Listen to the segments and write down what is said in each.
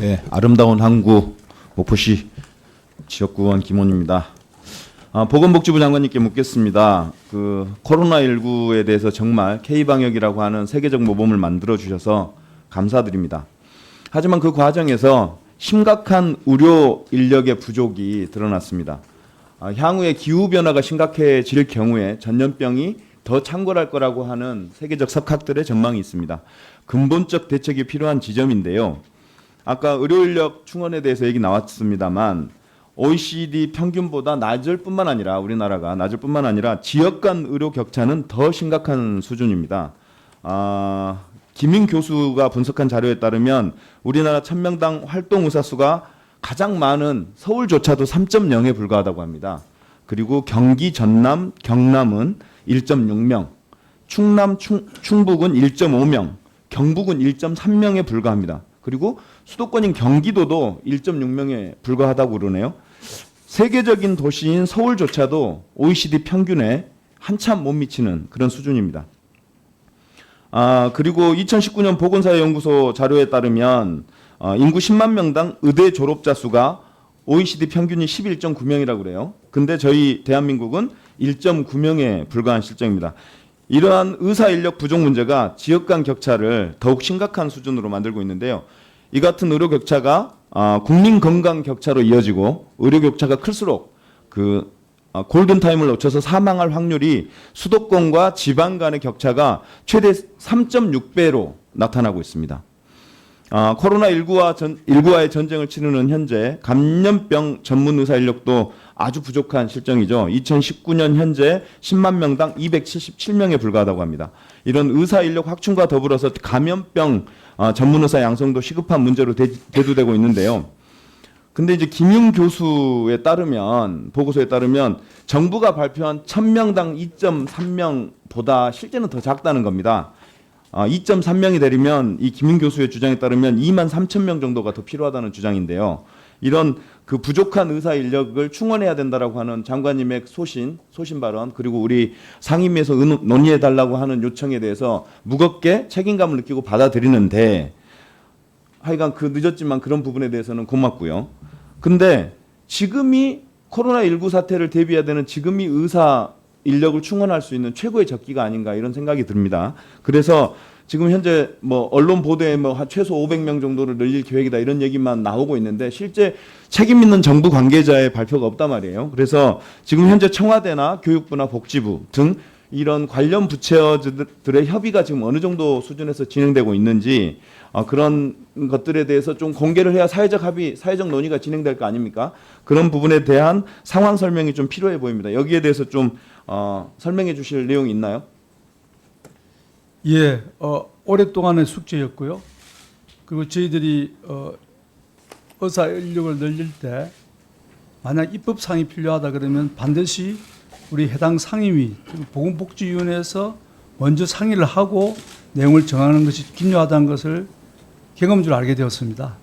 네, 아름다운 항구 목포시 지역구원 김원입니다. 아, 보건복지부 장관님께 묻겠습니다. 그 코로나19에 대해서 정말 K 방역이라고 하는 세계적 모범을 만들어 주셔서 감사드립니다. 하지만 그 과정에서 심각한 의료 인력의 부족이 드러났습니다. 아, 향후에 기후 변화가 심각해질 경우에 전염병이 더 창궐할 거라고 하는 세계적 석학들의 전망이 있습니다. 근본적 대책이 필요한 지점인데요. 아까 의료 인력 충원에 대해서 얘기 나왔습니다만 OECD 평균보다 낮을 뿐만 아니라 우리나라가 낮을 뿐만 아니라 지역 간 의료 격차는 더 심각한 수준입니다. 아, 김인 교수가 분석한 자료에 따르면 우리나라 1000명당 활동 의사 수가 가장 많은 서울조차도 3.0에 불과하다고 합니다. 그리고 경기, 전남, 경남은 1.6명, 충남, 충, 충북은 1.5명, 경북은 1.3명에 불과합니다. 그리고 수도권인 경기도도 1.6명에 불과하다고 그러네요. 세계적인 도시인 서울조차도 OECD 평균에 한참 못 미치는 그런 수준입니다. 아, 그리고 2019년 보건사회연구소 자료에 따르면 어, 인구 10만 명당 의대 졸업자 수가 OECD 평균이 11.9명이라고 그래요. 근데 저희 대한민국은 1.9명에 불과한 실정입니다. 이러한 의사 인력 부족 문제가 지역 간 격차를 더욱 심각한 수준으로 만들고 있는데요. 이 같은 의료 격차가 아, 국민 건강 격차로 이어지고 의료 격차가 클수록 그 아, 골든 타임을 놓쳐서 사망할 확률이 수도권과 지방 간의 격차가 최대 3.6배로 나타나고 있습니다. 아, 코로나19와 전, 19와의 전쟁을 치르는 현재 감염병 전문 의사 인력도 아주 부족한 실정이죠. 2019년 현재 10만 명당 277명에 불과하다고 합니다. 이런 의사 인력 확충과 더불어서 감염병 아, 전문 의사 양성도 시급한 문제로 대, 대두되고 있는데요. 근데 이제 김용 교수에 따르면 보고서에 따르면 정부가 발표한 1000명당 2.3명보다 실제는 더 작다는 겁니다. 아, 2.3명이 되려면 이 김윤 교수의 주장에 따르면 2만 3천 명 정도가 더 필요하다는 주장인데요. 이런 그 부족한 의사 인력을 충원해야 된다라고 하는 장관님의 소신, 소신 발언 그리고 우리 상임위에서 은- 논의해 달라고 하는 요청에 대해서 무겁게 책임감을 느끼고 받아들이는데 하여간 그 늦었지만 그런 부분에 대해서는 고맙고요. 근데 지금이 코로나19 사태를 대비해야 되는 지금이 의사 인력을 충원할 수 있는 최고의 적기가 아닌가 이런 생각이 듭니다. 그래서 지금 현재 뭐 언론 보도에 뭐한 최소 500명 정도를 늘릴 계획이다 이런 얘기만 나오고 있는데 실제 책임 있는 정부 관계자의 발표가 없단 말이에요. 그래서 지금 현재 청와대나 교육부나 복지부 등 이런 관련 부처들의 협의가 지금 어느 정도 수준에서 진행되고 있는지 어, 그런 것들에 대해서 좀 공개를 해야 사회적 합의, 사회적 논의가 진행될 거 아닙니까? 그런 부분에 대한 상황 설명이 좀 필요해 보입니다. 여기에 대해서 좀 어, 설명해 주실 내용이 있나요? 예, 어, 오랫동안의 숙제였고요. 그리고 저희들이 어, 의사 인력을 늘릴 때 만약 입법상이 필요하다 그러면 반드시 우리 해당 상임위, 보건복지위원회에서 먼저 상의를 하고 내용을 정하는 것이 중요하다는 것을 경험적으로 알게 되었습니다.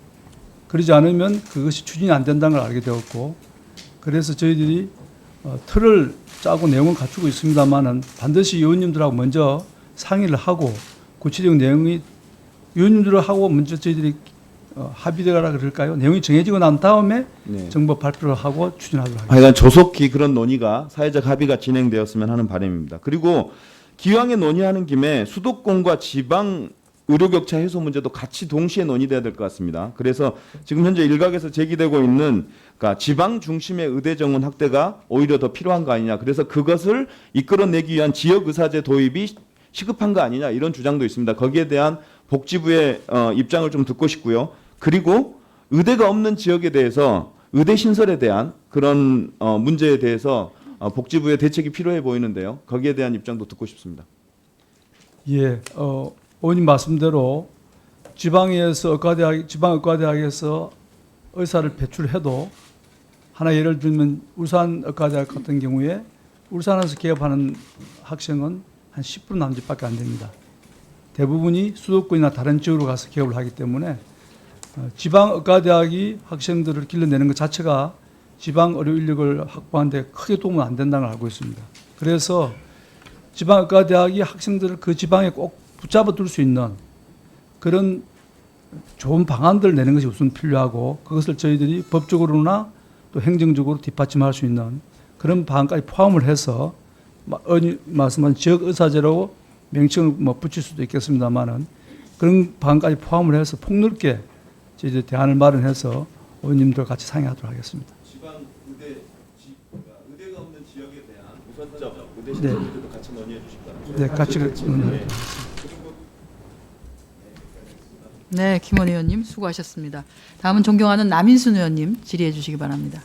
그러지 않으면 그것이 추진이 안 된다는 걸 알게 되었고, 그래서 저희들이 어, 틀을 짜고 내용을 갖추고 있습니다만은 반드시 의원님들하고 먼저 상의를 하고 구체적인 내용이 의원님들하고 먼저 저희들이 어, 합의되라 그럴까요? 내용이 정해지고 난 다음에 네. 정부 발표를 하고 추진하도록 하겠습니다. 하여간 조속히 그런 논의가 사회적 합의가 진행되었으면 하는 바람입니다. 그리고 기왕에 논의하는 김에 수도권과 지방 의료 격차 해소 문제도 같이 동시에 논의돼야 될 것 같습니다. 그래서 지금 현재 일각에서 제기되고 있는 그러니까 지방 중심의 의대 정원 확대가 오히려 더 필요한 거 아니냐. 그래서 그것을 이끌어내기 위한 지역 의사제 도입이 시급한 거 아니냐 이런 주장도 있습니다. 거기에 대한 복지부의 어, 입장을 좀 듣고 싶고요. 그리고 의대가 없는 지역에 대해서 의대 신설에 대한 그런 어, 문제에 대해서 어, 복지부의 대책이 필요해 보이는데요. 거기에 대한 입장도 듣고 싶습니다. 예, 어, 의원님 말씀대로 지방에서 의과대학, 지방의과대학에서 의사를 배출해도 하나 예를 들면 울산 의과대학 같은 경우에 울산에서 개업하는 학생은 한 10% 남짓밖에 안 됩니다. 대부분이 수도권이나 다른 지역으로 가서 개업을 하기 때문에 어, 지방 의과대학이 학생들을 길러내는 것 자체가 지방 의료 인력을 확보하는 데 크게 도움은 안 된다는 걸 알고 있습니다. 그래서 지방 의과대학이 학생들을 그 지방에 꼭 붙잡아 둘 수 있는 그런 좋은 방안들을 내는 것이 우선 필요하고 그것을 저희들이 법적으로나 또 행정적으로 뒷받침할 수 있는 그런 방안까지 포함을 해서 말씀한 지역 의사제라고 명칭을 뭐 붙일 수도 있겠습니다만은 그런 방안까지 포함을 해서 폭넓게 저희들 대안을 마련해서 의원님들 같이 상의하도록 하겠습니다. 지방 의대 지, 그러니까 의대가 없는 지역에 대한 우선적 의대 네. 시설들도 같이 논의해 주실 거라고. 네, 같이 논의하도록 네, 김원 의원님 수고하셨습니다. 다음은 존경하는 남인순 의원님 질의해 주시기 바랍니다.